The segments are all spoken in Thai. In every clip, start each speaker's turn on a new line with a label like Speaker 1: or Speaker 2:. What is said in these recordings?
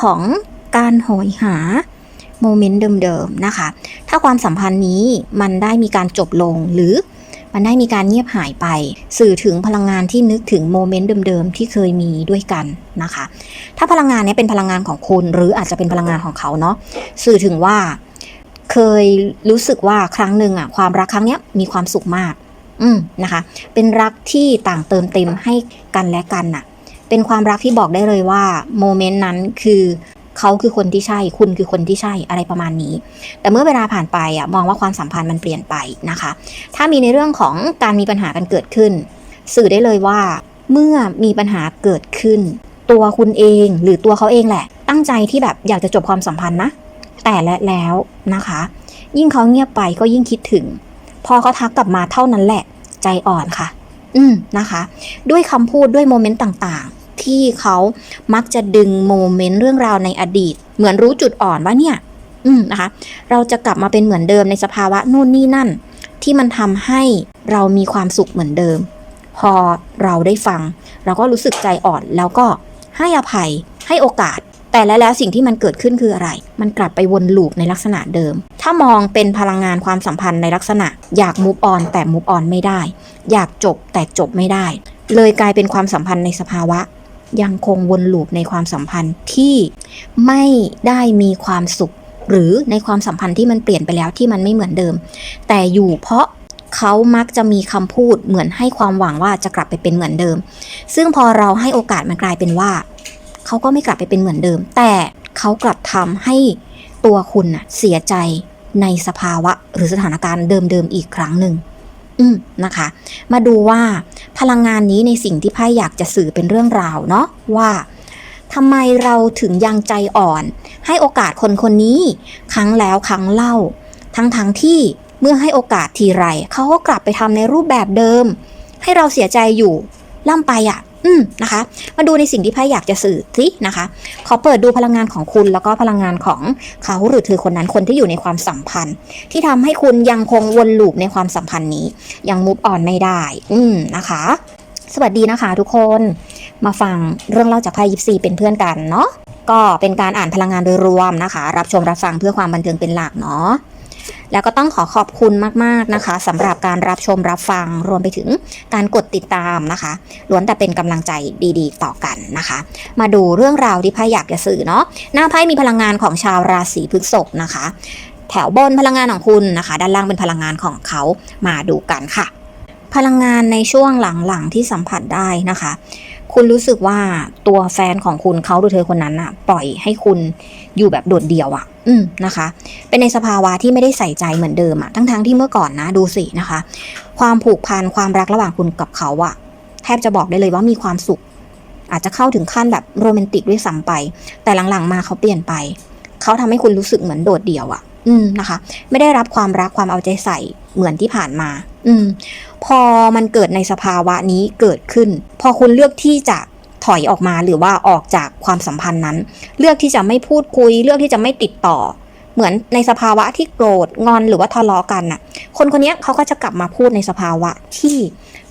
Speaker 1: ของการโหยหาโมเมนต์เดิมๆนะคะ ถ้าความสัมพันธ์นี้มันได้มีการจบลงหรือมันได้มีการเงียบหายไป สื่อถึงพลังงานที่นึกถึงโมเมนต์เดิมๆที่เคยมีด้วยกันนะคะ ถ้าพลังงานนี้เป็นพลังงานของคุณ หรืออาจจะเป็นพลังงานของเขาเนาะสื่อถึงว่าเคยรู้สึกว่าครั้งหนึ่งอะความรักครั้งเนี้ยมีความสุขมาก อืมนะคะ เป็นรักที่ต่างเติมเต็มให้กันและกันน่ะ เป็นความรักที่บอกได้เลยว่าโมเมนต์นั้นคือเขาคือคนที่ใช่ คุณคือคนที่ใช่อะไรประมาณนี้ แต่เมื่อเวลาผ่านไปอะมองว่าความสัมพันธ์มันเปลี่ยนไปนะคะ ถ้ามีในเรื่องของการมีปัญหากันเกิดขึ้น สื่อได้เลยว่า เมื่อมีปัญหาเกิดขึ้น ตัวคุณเองหรือตัวเขาเองแหละ ตั้งใจที่แบบอยากจะจบความสัมพันธ์นะ แต่และแล้วนะคะ ยิ่งเขาเงียบไปก็ยิ่งคิดถึง พอเขาทักกลับมาเท่านั้นแหละ ใจอ่อนค่ะ อืมนะคะ ด้วยคำพูดด้วยโมเมนต์ต่างๆ ที่เขามักจะดึงโมเมนต์เรื่องราวในอดีต เหมือนรู้จุดอ่อนว่าเนี่ย อืมนะคะ เราจะกลับมาเป็นเหมือนเดิมในสภาวะนู่นนี่นั่น ที่มันทำให้เรามีความสุขเหมือนเดิม พอเราได้ฟัง เราก็รู้สึกใจอ่อนแล้วก็ให้อภัยให้โอกาส แต่แล้วแล้วสิ่งที่มันเกิดขึ้นคืออะไร มันกลับไปวนลูปในลักษณะเดิม ถ้ามองเป็นพลังงานความสัมพันธ์ในลักษณะ อยากมูฟออนแต่มูฟออนไม่ได้ อยากจบแต่จบไม่ได้ เลยกลายเป็นความสัมพันธ์ในสภาวะ ยังคงวนลูปในความสัมพันธ์ที่ไม่ได้มีความสุข หรือในความสัมพันธ์ที่มันเปลี่ยนไปแล้วที่มันไม่เหมือนเดิม แต่อยู่เพราะเขามักจะมีคำพูดเหมือนให้ความหวังว่าจะกลับไปเป็นเหมือนเดิม ซึ่งพอเราให้โอกาสมันกลายเป็นว่า เขาก็ไม่กลับไปเป็นเหมือนเดิม แต่เขากลับทำให้ตัวคุณเสียใจในสภาวะหรือสถานการณ์เดิมๆอีกครั้งหนึ่ง อืมนะคะ มาดูว่าพลังงานนี้ในสิ่งที่ไพ่อยากจะสื่อเป็นเรื่องราวเนาะว่าทำไมเราถึงยังใจอ่อน ให้โอกาสคนคนนี้ ครั้งแล้วครั้งเล่า ทั้งๆทที่เมื่อให้โอกาสทีไรเขาก็กลับไปทำในรูปแบบเดิม ให้เราเสียใจอยู่ล่ำไปอะ อืมนะคะ มาดูในสิ่งที่ไพ่อยากจะสื่อสินะคะ ขอเปิดดูพลังงานของคุณแล้วก็พลังงานของเขาหรือเธอคนนั้นคนที่อยู่ในความสัมพันธ์ ที่ทำให้คุณยังคงวนลูปในความสัมพันธ์นี้ ยังมุฟออนไม่ได้ อืมนะคะ สวัสดีนะคะ ทุกคนมาฟังเรื่องเล่าจากไพ่ยิปซีเป็นเพื่อนกันเนาะก็เป็นการอ่านพลังงานโดยรวมนะคะ รับชมรับฟังเพื่อความบันเทิงเป็นหลักเนาะ แล้วก็ต้องขอขอบคุณมาก ๆ นะคะสำหรับการรับชมรับฟังรวมไปถึงการกดติดตามนะคะล้วนแต่เป็นกำลังใจดีๆ ต่อกันนะคะ มาดูเรื่องราวที่ไพ่อยากจะสื่อเนาะหน้าไพ่มีพลังงานของชาวราศีพฤษภนะคะ แถวบนพลังงานของคุณนะคะ ด้านล่างเป็นพลังงานของเขามาดูกันค่ะ พลังงานในช่วงหลังๆที่สัมผัสได้นะคะ คุณรู้สึกว่าตัวแฟนของคุณเขาหรือเธอคนนั้นอะปล่อยให้คุณอยู่แบบโดดเดี่ยวอะอืมนะคะ เป็นในสภาวะที่ไม่ได้ใส่ใจเหมือนเดิมอะทั้งๆที่เมื่อก่อนนะดูสินะคะ ความผูกพันความรักระหว่างคุณกับเขาอะแทบจะบอกได้เลยว่ามีความสุข อาจจะเข้าถึงขั้นแบบโรแมนติกด้วยซ้ำไป แต่หลังๆมาเขาเปลี่ยนไป เขาทำให้คุณรู้สึกเหมือนโดดเดี่ยวอะอืมนะคะ ไม่ได้รับความรักความเอาใจใส่เหมือนที่ผ่านมา อืม พอมันเกิดในสภาวะนี้เกิดขึ้น พอคุณเลือกที่จะถอยออกมาหรือว่าออกจากความสัมพันธ์นั้น เลือกที่จะไม่พูดคุย เลือกที่จะไม่ติดต่อ เหมือนในสภาวะที่โกรธงอนหรือว่าทะเลาะกันน่ะ คนคนนี้เขาก็จะกลับมาพูดในสภาวะที่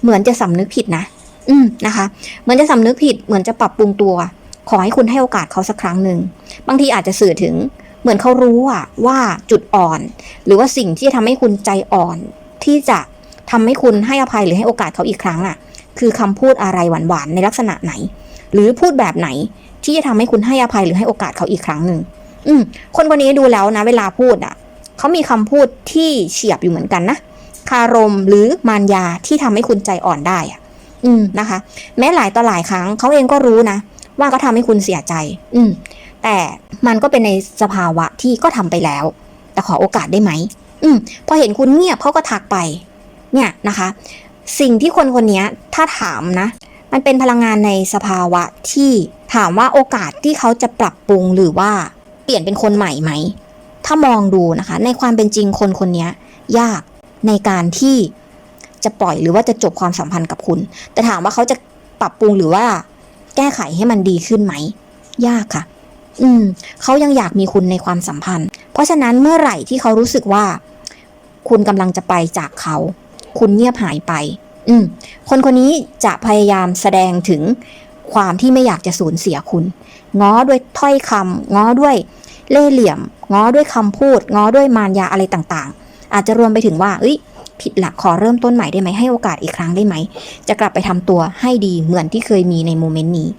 Speaker 1: เหมือนจะสำนึกผิดนะ อืมนะคะ เหมือนจะสำนึกผิด เหมือนจะปรับปรุงตัว ขอให้คุณให้โอกาสเขาสักครั้งหนึ่ง บางทีอาจจะสื่อถึง เหมือนเขารู้อะว่าจุดอ่อน หรือว่าสิ่งที่จะทำให้คุณใจอ่อนที่จะ ทำให้คุณให้อภัยหรือให้โอกาสเขาอีกครั้งอะคือคำพูดอะไรหวานๆในลักษณะไหน หรือพูดแบบไหนที่จะทำให้คุณให้อภัยหรือให้โอกาสเขาอีกครั้งหนึ่งอืมคนคนนี้ดูแล้วนะ เวลาพูดอะเขามีคำพูดที่เฉียบอยู่เหมือนกันนะคารมหรือมารยาที่ทำให้คุณใจอ่อนได้อะอืมนะคะ แม้หลายต่อหลายครั้งเขาเองก็รู้นะว่าก็ทำให้คุณเสียใจ อืม แต่มันก็เป็นในสภาวะที่ก็ทำไปแล้ว แต่ขอโอกาสได้ไหม อืม พอเห็นคุณเงียบเขาก็ทักไป เนี่ยนะคะ สิ่งที่คนคนนี้ถ้าถามนะ มันเป็นพลังงานในสภาวะที่ถามว่าโอกาสที่เขาจะปรับปรุงหรือว่าเปลี่ยนเป็นคนใหม่ไหม ถ้ามองดูนะคะ ในความเป็นจริงคนคนนี้ยากในการที่จะปล่อยหรือว่าจะจบความสัมพันธ์กับคุณ แต่ถามว่าเขาจะปรับปรุงหรือว่า แก้ไขให้มันดีขึ้นไหม ยากค่ะ อืม เขายังอยากมีคุณในความสัมพันธ์ เพราะฉะนั้นเมื่อไหร่ที่เขารู้สึกว่า คุณกำลังจะไปจากเขา คุณเงียบหายไป อืม คนคนนี้จะพยายามแสดงถึงความที่ไม่อยากจะสูญเสียคุณ ง้อด้วยถ้อยคำง้อด้วยเล่ห์เหลี่ยม ง้อด้วยคำพูด ง้อด้วยมารยาอะไรต่างๆ อาจจะรวมไปถึงว่า เอ้ย ผิดหลักขอเริ่มต้นใหม่ได้ไหมให้โอกาสอีกครั้งได้ไหม จะกลับไปทำตัวให้ดีเหมือนที่เคยมีในโมเมนต์นี้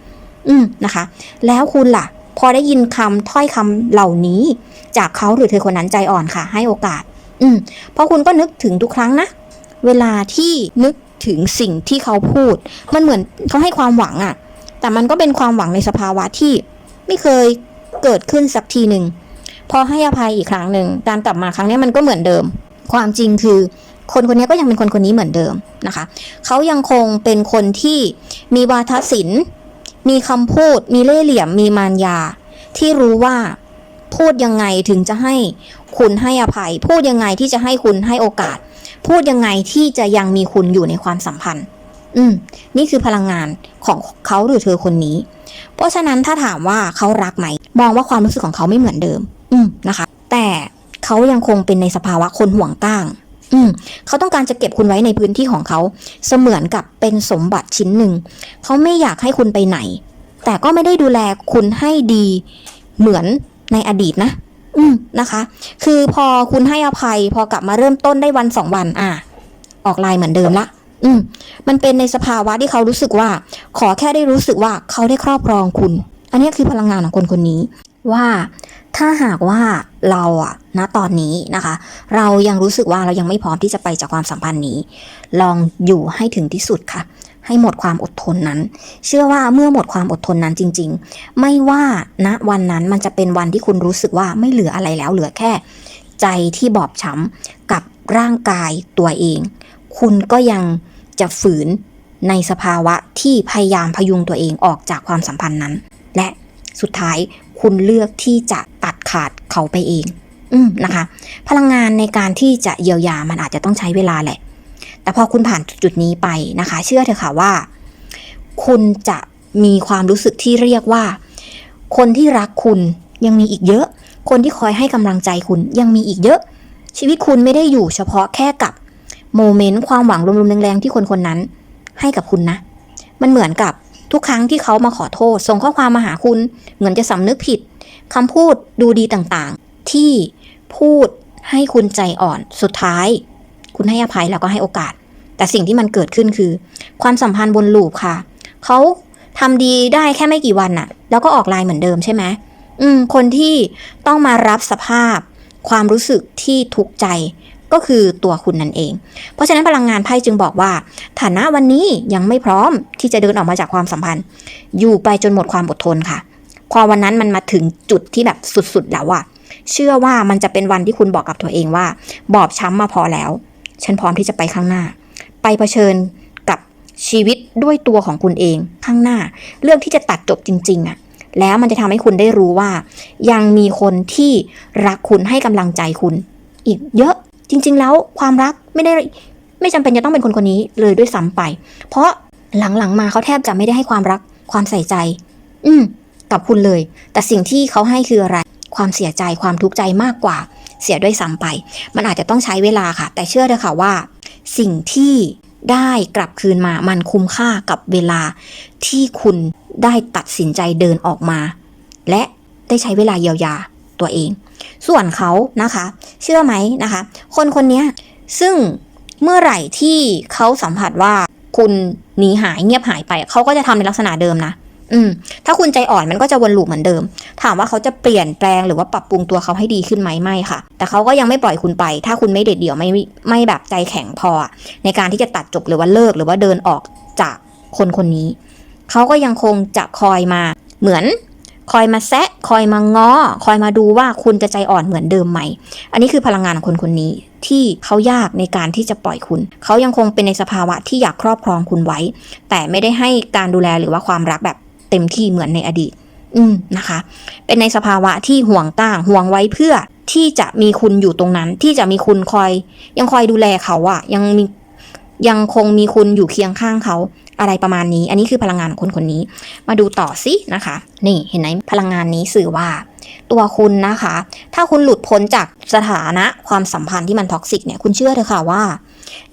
Speaker 1: อืมนะคะ แล้วคุณล่ะ พอได้ยินคำถ้อยคำเหล่านี้ จากเขาหรือเธอคนนั้นใจอ่อนค่ะ ให้โอกาส อืมเพราะคุณก็นึกถึงทุกครั้งนะ เวลาที่นึกถึงสิ่งที่เขาพูด มันเหมือนเขาให้ความหวังอะแต่มันก็เป็นความหวังในสภาวะที่ไม่เคยเกิดขึ้นสักทีหนึ่งพอให้อภัยอีกครั้งหนึ่งการกลับมาครั้งนี้มันก็เหมือนเดิม ความจริงคือ คนคนนี้ก็ยังเป็นคนคนนี้เหมือนเดิมนะคะเขายังคงเป็นคนที่มีวาทศิลป์ มีคำพูด มีเล่ห์เหลี่ยมมีมารยา ที่รู้ว่าพูดยังไงถึงจะให้คุณให้อภัย พูดยังไงที่จะให้คุณให้โอกาส พูดยังไงที่จะยังมีคุณอยู่ในความสัมพันธ์ อืม นี่คือพลังงานของเขาหรือเธอคนนี้ เพราะฉะนั้นถ้าถามว่าเขารักไหม มองว่าความรู้สึกของเขาไม่เหมือนเดิม อืมนะคะ แต่เขายังคงเป็นในสภาวะคนห่วงก้าง อืมเขาต้องการจะเก็บคุณไว้ในพื้นที่ของเขา เสมือนกับเป็นสมบัติชิ้นหนึ่ง เขาไม่อยากให้คุณไปไหน แต่ก็ไม่ได้ดูแลคุณให้ดี เหมือนในอดีตนะ อืมนะคะ คือพอคุณให้อภัย พอกลับมาเริ่มต้นได้วันสองวัน อะ ออกลน์เหมือนเดิมละ อืม มันเป็นในสภาวะที่เขารู้สึกว่า ขอแค่ได้รู้สึกว่าเขาได้ครอบครองคุณ อันนี้คือพลังงานของคนคนนี้ ว่าถ้าหากว่าเราอะณตอนนี้นะคะ เรายังรู้สึกว่าเรายังไม่พร้อมที่จะไปจากความสัมพันธ์นี้ ลองอยู่ให้ถึงที่สุดค่ะ ให้หมดความอดทนนั้น เชื่อว่าเมื่อหมดความอดทนนั้นจริง ๆ ไม่ว่าณวันนั้นมันจะเป็นวันที่คุณรู้สึกว่าไม่เหลืออะไรแล้วเหลือแค่ ใจที่บอบช้ำกับร่างกายตัวเอง คุณก็ยังจะฝืนในสภาวะที่พยายามพยุงตัวเองออกจากความสัมพันธ์นั้น และสุดท้ายคุณเลือกที่จะตัดขาดเขาไปเอง อืมนะคะ พลังงานในการที่จะเยียวยามันอาจจะต้องใช้เวลาแหละ แต่พอคุณผ่านจุดนี้ไปนะคะ เชื่อเถอะค่ะว่า คุณจะมีความรู้สึกที่เรียกว่า คนที่รักคุณยังมีอีกเยอะ คนที่คอยให้กำลังใจคุณยังมีอีกเยอะ ชีวิตคุณไม่ได้อยู่เฉพาะแค่กับโมเมนต์ความหวังรวมๆแรงๆที่คนคนนั้นให้กับคุณนะ มันเหมือนกับทุกครั้งที่เขามาขอโทษ ส่งข้อความมาหาคุณ เหมือนจะสำนึกผิดคำพูดดูดีต่างๆ ที่พูดให้คุณใจอ่อนสุดท้าย คุณให้อภัยแล้วก็ให้โอกาส แต่สิ่งที่มันเกิดขึ้นคือ ความสัมพันธ์วนลูปค่ะ เขาทำดีได้แค่ไม่กี่วันน่ะ แล้วก็ออกไลน์เหมือนเดิมใช่ไหมอืม คนที่ต้องมารับสภาพ ความรู้สึกที่ทุกข์ใจก็คือตัวคุณนั่นเอง เพราะฉะนั้นพลังงานไพ่จึงบอกว่า ฐานะวันนี้ยังไม่พร้อมที่จะเดินออกมาจากความสัมพันธ์ อยู่ไปจนหมดความอดทนค่ะ พอวันนั้นมันมาถึงจุดที่แบบสุดๆแล้วอะเชื่อว่ามันจะเป็นวันที่คุณบอกกับตัวเองว่า บอบช้ำมาพอแล้ว ฉันพร้อมที่จะไปข้างหน้า ไปเผชิญกับชีวิตด้วยตัวของคุณเองข้างหน้า เรื่องที่จะตัดจบจริงๆอะแล้วมันจะทำให้คุณได้รู้ว่า ยังมีคนที่รักคุณให้กำลังใจคุณ อีกเยอะจริง ๆ แล้วความรักไม่ได้ไม่จำเป็นจะต้องเป็นคนคนนี้เลยด้วยซ้ำไป เพราะหลังๆมาเขาแทบจะไม่ได้ให้ความรักความใส่ใจ อืมกับคุณเลย แต่สิ่งที่เขาให้คืออะไร ความเสียใจความทุกข์ใจมากกว่า เสียด้วยซ้ำไป มันอาจจะต้องใช้เวลาค่ะ แต่เชื่อเถอะค่ะว่า สิ่งที่ได้กลับคืนมามันคุ้มค่ากับเวลาที่คุณได้ตัดสินใจเดินออกมา และได้ใช้เวลาเยียวยาตัวเอง ส่วนเขานะคะ เชื่อไหมนะคะ คนคนนี้ซึ่งเมื่อไหร่ที่เขาสัมผัสว่าคุณหนีหายเงียบหายไป เขาก็จะทำในลักษณะเดิมนะ อืม ถ้าคุณใจอ่อนมันก็จะวนลูปเหมือนเดิม ถามว่าเขาจะเปลี่ยนแปลงหรือว่าปรับปรุงตัวเขาให้ดีขึ้นไหมไม่ค่ะ แต่เขาก็ยังไม่ปล่อยคุณไป ถ้าคุณไม่เด็ดเดี่ยวไม่ไม่แบบใจแข็งพอ ในการที่จะตัดจบหรือว่าเลิกหรือว่าเดินออกจากคนคนนี้ เขาก็ยังคงจะคอยมาเหมือนคอยมาแซะคอยมาง้อ คอยมาดูว่าคุณจะใจอ่อนเหมือนเดิมไหม อันนี้คือพลังงานของคนคนนี้ที่เขายากในการที่จะปล่อยคุณ เขายังคงเป็นในสภาวะที่อยากครอบครองคุณไว้ แต่ไม่ได้ให้การดูแลหรือว่าความรักแบบ เต็มที่เหมือนในอดีต อืมนะคะ เป็นในสภาวะที่ห่วงต่างห่วงไว้เพื่อที่จะมีคุณอยู่ตรงนั้น ที่จะมีคุณคอย ยังคอยดูแลเขาอะยังมียังคงมีคุณอยู่เคียงข้างเขาอะไรประมาณนี้ อันนี้คือพลังงานของคนคนนี้ มาดูต่อสินะคะ นี่เห็นไหมพลังงานนี้สื่อว่า ตัวคุณนะคะ ถ้าคุณหลุดพ้นจากสถานะความสัมพันธ์ที่มันท็อกซิกเนี่ย คุณเชื่อเถอะค่ะว่า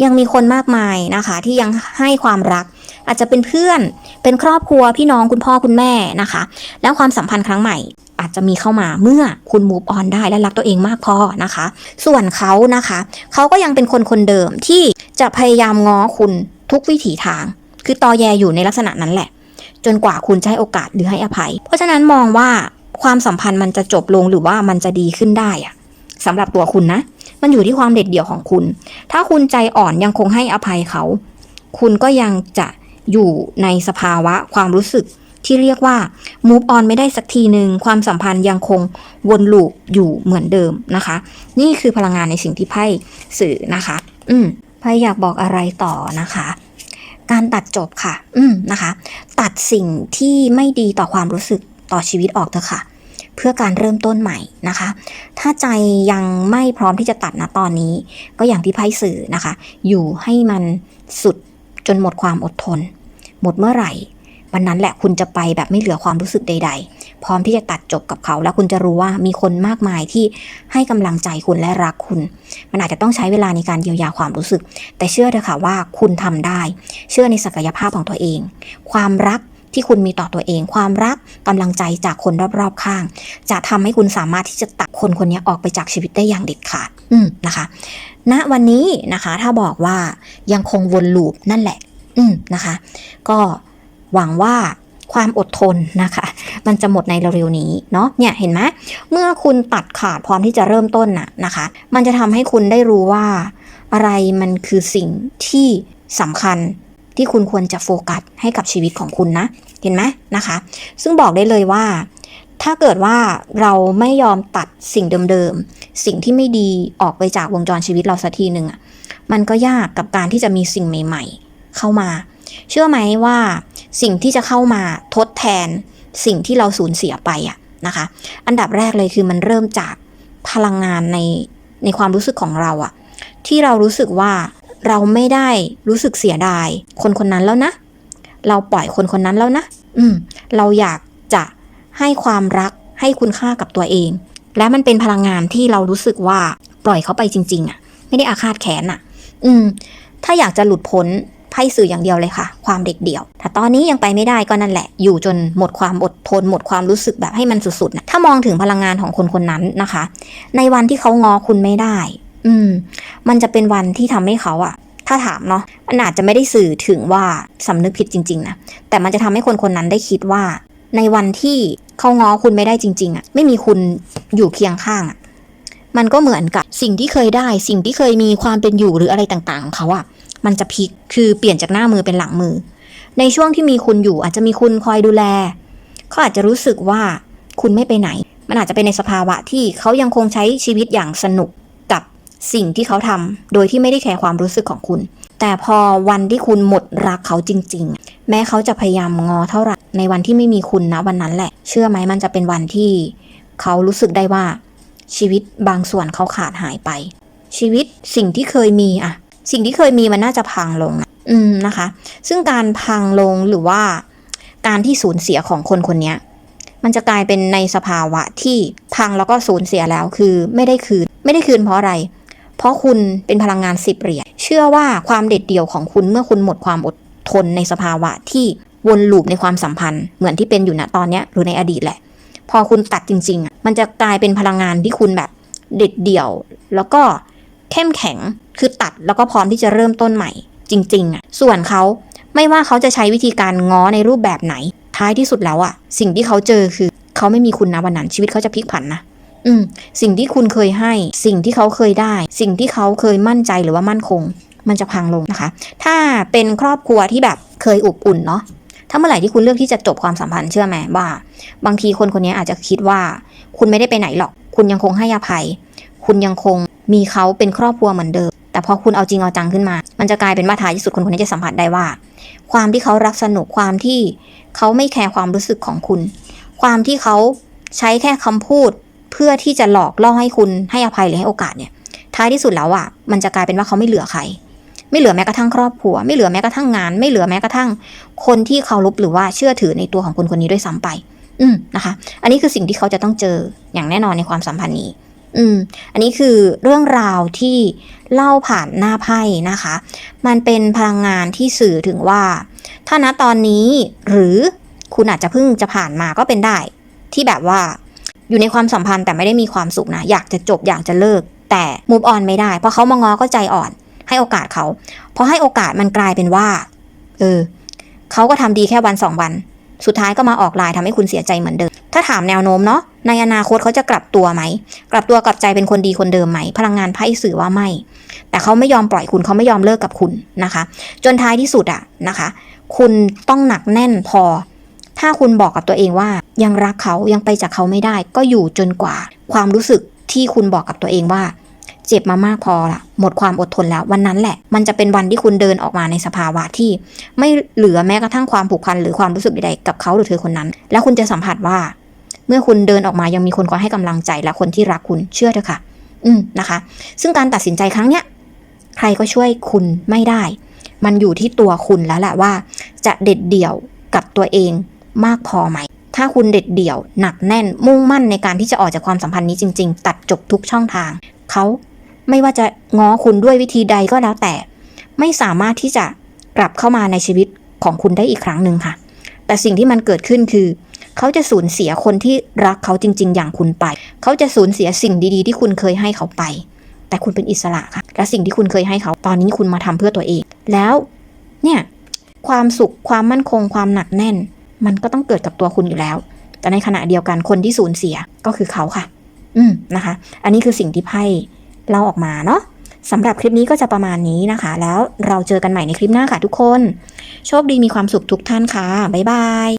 Speaker 1: ยังมีคนมากมายนะคะ ที่ยังให้ความรัก อาจจะเป็นเพื่อนเป็นครอบครัวพี่น้องคุณพ่อคุณแม่นะคะ แล้วความสัมพันธ์ครั้งใหม่ อาจจะมีเข้ามาเมื่อคุณ move on ได้และรักตัวเองมากพอนะคะ ส่วนเขานะคะเขาก็ยังเป็นคนคนเดิมที่จะพยายามง้อคุณทุกวิถีทาง คือตอแยอยู่ในลักษณะนั้นแหละ จนกว่าคุณจะให้โอกาสหรือให้อภัย เพราะฉะนั้นมองว่าความสัมพันธ์มันจะจบลงหรือว่ามันจะดีขึ้นได้อะสำหรับตัวคุณนะ มันอยู่ที่ความเด็ดเดี่ยวของคุณ ถ้าคุณใจอ่อนยังคงให้อภัยเขา คุณก็ยังจะอยู่ในสภาวะความรู้สึกที่เรียกว่า move on ไม่ได้สักทีหนึ่งความสัมพันธ์ยังคงวนลูปอยู่เหมือนเดิมนะคะ นี่คือพลังงานในสิ่งที่ไพ่สื่อนะคะ อืมไพ่อยากบอกอะไรต่อนะคะ การตัดจบค่ะ อืมนะคะ ตัดสิ่งที่ไม่ดีต่อความรู้สึกต่อชีวิตออกเถอะค่ะ เพื่อการเริ่มต้นใหม่นะคะ ถ้าใจยังไม่พร้อมที่จะตัดนะตอนนี้ ก็อย่างที่ไพ่สื่อนะคะ อยู่ให้มันสุดจนหมดความอดทน หมดเมื่อไหร่วันนั้นแหละคุณจะไปแบบไม่เหลือความรู้สึกใด ๆ พร้อมที่จะตัดจบกับเขา แล้วคุณจะรู้ว่ามีคนมากมายที่ให้กำลังใจคุณและรักคุณ มันอาจจะต้องใช้เวลาในการเยียวยาความรู้สึก แต่เชื่อเถอะค่ะว่าคุณทำได้ เชื่อในศักยภาพของตัวเอง ความรัก ที่คุณมีต่อตัวเอง ความรักกำลังใจจากคนรอบๆข้าง จะทำให้คุณสามารถที่จะตัดคนคนนี้ออกไปจากชีวิตได้อย่างเด็ดขาด อืมนะคะณวันนี้นะคะ ถ้าบอกว่ายังคงวนลูปนั่นแหละ อืมนะคะ ก็หวังว่าความอดทนนะคะ มันจะหมดในเร็วๆนี้เนาะเนี่ยเห็นไหมเมื่อคุณตัดขาดพร้อมที่จะเริ่มต้นน่ะนะคะ มันจะทำให้คุณได้รู้ว่า อะไรมันคือสิ่งที่สำคัญ ที่คุณควรจะโฟกัสให้กับชีวิตของคุณนะ เห็นไหมนะคะ ซึ่งบอกได้เลยว่า ถ้าเกิดว่าเราไม่ยอมตัดสิ่งเดิมๆ สิ่งที่ไม่ดีออกไปจากวงจรชีวิตเราสักทีหนึ่งอะ มันก็ยากกับการที่จะมีสิ่งใหม่ ๆ เข้ามา เชื่อไหมว่าสิ่งที่จะเข้ามาทดแทนสิ่งที่เราสูญเสียไปอะนะคะ อันดับแรกเลยคือมันเริ่มจากพลังงานในในความรู้สึกของเราอะ ที่เรารู้สึกว่า เราไม่ได้รู้สึกเสียดาย คนคนนั้นแล้วนะ เราปล่อยคนคนนั้นแล้วนะ อืม เราอยากจะให้ความรักให้คุณค่ากับตัวเอง และมันเป็นพลังงานที่เรารู้สึกว่าปล่อยเขาไปจริง ๆอะ ไม่ได้อาฆาตแค้นอะ อืม ถ้าอยากจะหลุดพ้นไพ่สื่ออย่างเดียวเลยค่ะ ความเด็กเดี่ยว ถ้าตอนนี้ยังไปไม่ได้ก็นั่นแหละ อยู่จนหมดความอดทน หมดความรู้สึกแบบให้มันสุดๆนะถ้ามองถึงพลังงานของคนคนนั้นนะคะ ในวันที่เขางอคุณไม่ได้ อืม มันจะเป็นวันที่ทำให้เขาอะถ้าถามเนาะมันอาจจะไม่ได้สื่อถึงว่าสำนึกผิดจริง ๆ นะ แต่มันจะทำให้คนคนนั้นได้คิดว่า ในวันที่เขาง้อคุณไม่ได้จริง ๆอะไม่มีคุณอยู่เคียงข้างอะมันก็เหมือนกับสิ่งที่เคยได้ สิ่งที่เคยมีความเป็นอยู่หรืออะไรต่างๆของเขาอะมันจะพลิกคือเปลี่ยนจากหน้ามือเป็นหลังมือ ในช่วงที่มีคุณอยู่อาจจะมีคุณคอยดูแลเขาอาจจะรู้สึกว่าคุณไม่ไปไหน มันอาจจะเป็นในสภาวะที่เขายังคงใช้ชีวิตอย่างสนุก สิ่งที่เขาทำโดยที่ไม่ได้แคร์ความรู้สึกของคุณ แต่พอวันที่คุณหมดรักเขาจริง ๆ แม้เขาจะพยายามงอเท่าไหร่ในวันที่ไม่มีคุณนะวันนั้นแหละ เชื่อไหมมันจะเป็นวันที่เขารู้สึกได้ว่า ชีวิตบางส่วนเขาขาดหายไป ชีวิตสิ่งที่เคยมีอะสิ่งที่เคยมีมันน่าจะพังลงนะอืมนะคะ ซึ่งการพังลงหรือว่าการที่สูญเสียของคนคนนี้มันจะกลายเป็นในสภาวะที่พังแล้วก็สูญเสียแล้วคือไม่ได้คืน ไม่ได้คืนเพราะอะไร เพราะคุณเป็นพลังงานสิบเหรียญเชื่อว่าความเด็ดเดี่ยวของคุณเมื่อคุณหมดความอดทนในสภาวะที่วนลูปในความสัมพันธ์ เหมือนที่เป็นอยู่ณตอนนี้หรือในอดีตแหละ พอคุณตัดจริงๆ มันจะกลายเป็นพลังงานที่คุณแบบเด็ดเดี่ยว แล้วก็เข้มแข็งคือตัดแล้วก็พร้อมที่จะเริ่มต้นใหม่ จริงๆอะส่วนเขาไม่ว่าเขาจะใช้วิธีการง้อในรูปแบบไหน ท้ายที่สุดแล้วอะ สิ่งที่เขาเจอคือ เขาไม่มีคุณนะวันนั้นชีวิตเขาจะพลิกผันนะ อืมสิ่งที่คุณเคยให้ สิ่งที่เขาเคยได้ สิ่งที่เขาเคยมั่นใจหรือว่ามั่นคง มันจะพังลงนะคะ ถ้าเป็นครอบครัวที่แบบเคยอบอุ่นเนาะถ้าเมื่อไหร่ที่คุณเลือกที่จะจบความสัมพันธ์เชื่อไหมว่า บางทีคนคนนี้อาจจะคิดว่า คุณไม่ได้ไปไหนหรอก คุณยังคงให้อภัย คุณยังคงมีเขาเป็นครอบครัวเหมือนเดิม แต่พอคุณเอาจริงเอาจังขึ้นมา มันจะกลายเป็นว่าท้ายที่สุดคนคนนี้จะสัมผัสได้ว่า ความที่เขารักสนุกความที่เขาไม่แคร์ความรู้สึกของคุณ ความที่เขาใช้แค่คำพูด เพื่อที่จะหลอกล่อให้คุณให้อภัยหรือให้โอกาสเนี่ยท้ายที่สุดแล้วอะมันจะกลายเป็นว่าเขาไม่เหลือใคร ไม่เหลือแม้กระทั่งครอบครัว ไม่เหลือแม้กระทั่งงาน ไม่เหลือแม้กระทั่ง คนที่เคารพหรือว่าเชื่อถือในตัวของคนคนนี้ด้วยซ้ำไป อืมนะคะ อันนี้คือสิ่งที่เขาจะต้องเจออย่างแน่นอนในความสัมพันธ์นี้ อืม อันนี้คือเรื่องราวที่เล่าผ่านหน้าไพ่นะคะ มันเป็นพลังงานที่สื่อถึงว่า ถ้าณตอนนี้หรือคุณอาจจะเพิ่งจะผ่านมาก็เป็นได้ ที่แบบว่า อยู่ในความสัมพันธ์แต่ไม่ได้มีความสุขนะ อยากจะจบอยากจะเลิก แต่ move on ไม่ได้ เพราะเขามางอก็ใจอ่อน ให้โอกาสเขาพอให้โอกาสมันกลายเป็นว่า เออเขาก็ทำดีแค่วันสองวัน สุดท้ายก็มาออกลายทำให้คุณเสียใจเหมือนเดิม ถ้าถามแนวโน้มเนาะในอนาคตเขาจะกลับตัวไหม กลับตัวกลับใจเป็นคนดีคนเดิมไหม พลังงานไพ่สื่อว่าไม่ แต่เขาไม่ยอมปล่อยคุณเขาไม่ยอมเลิกกับคุณนะคะ จนท้ายที่สุดอะนะคะ คุณต้องหนักแน่นพอ ถ้าคุณบอกกับตัวเองว่ายังรักเขายังไปจากเขาไม่ได้ ก็อยู่จนกว่า ความรู้สึกที่คุณบอกกับตัวเองว่า เจ็บมามากพอละหมดความอดทนแล้ว วันนั้นแหละ มันจะเป็นวันที่คุณเดินออกมาในสภาวะที่ ไม่เหลือแม้กระทั่งความผูกพันหรือความรู้สึกใดๆกับเขาหรือเธอคนนั้น แล้วคุณจะสัมผัสว่า เมื่อคุณเดินออกมายังมีคนคอยให้กำลังใจและคนที่รักคุณเชื่อเถอะค่ะ อืมนะคะ ซึ่งการตัดสินใจครั้งเนี้ยใครก็ช่วยคุณไม่ได้ มันอยู่ที่ตัวคุณแล้วแหละว่า จะเด็ดเดี่ยวกับตัวเอง มากพอไหม ถ้าคุณเด็ดเดี่ยว หนักแน่น มุ่งมั่นในการที่จะออกจากความสัมพันธ์นี้จริง ๆ ตัดจบทุกช่องทาง เขาไม่ว่าจะง้อคุณด้วยวิธีใดก็แล้วแต่ ไม่สามารถที่จะกลับเข้ามาในชีวิตของคุณได้อีกครั้งหนึ่งค่ะ แต่สิ่งที่มันเกิดขึ้นคือ เขาจะสูญเสียคนที่รักเขาจริง ๆ อย่างคุณไป เขาจะสูญเสียสิ่งดีๆ ที่คุณเคยให้เขาไป แต่คุณเป็นอิสระค่ะ และสิ่งที่คุณเคยให้เขา ตอนนี้คุณมาทำเพื่อตัวเอง แล้ว เนี่ย ความสุข ความมั่นคง ความหนักแน่น มันก็ต้องเกิดกับตัวคุณอยู่แล้ว แต่ในขณะเดียวกันคนที่สูญเสียก็คือเขาค่ะ อืมนะคะ อันนี้คือสิ่งที่ไพ่เล่าออกมาเนาะสำหรับคลิปนี้ก็จะประมาณนี้นะคะ แล้วเราเจอกันใหม่ในคลิปหน้าค่ะทุกคน โชคดีมีความสุขทุกท่านค่ะ บ๊ายบาย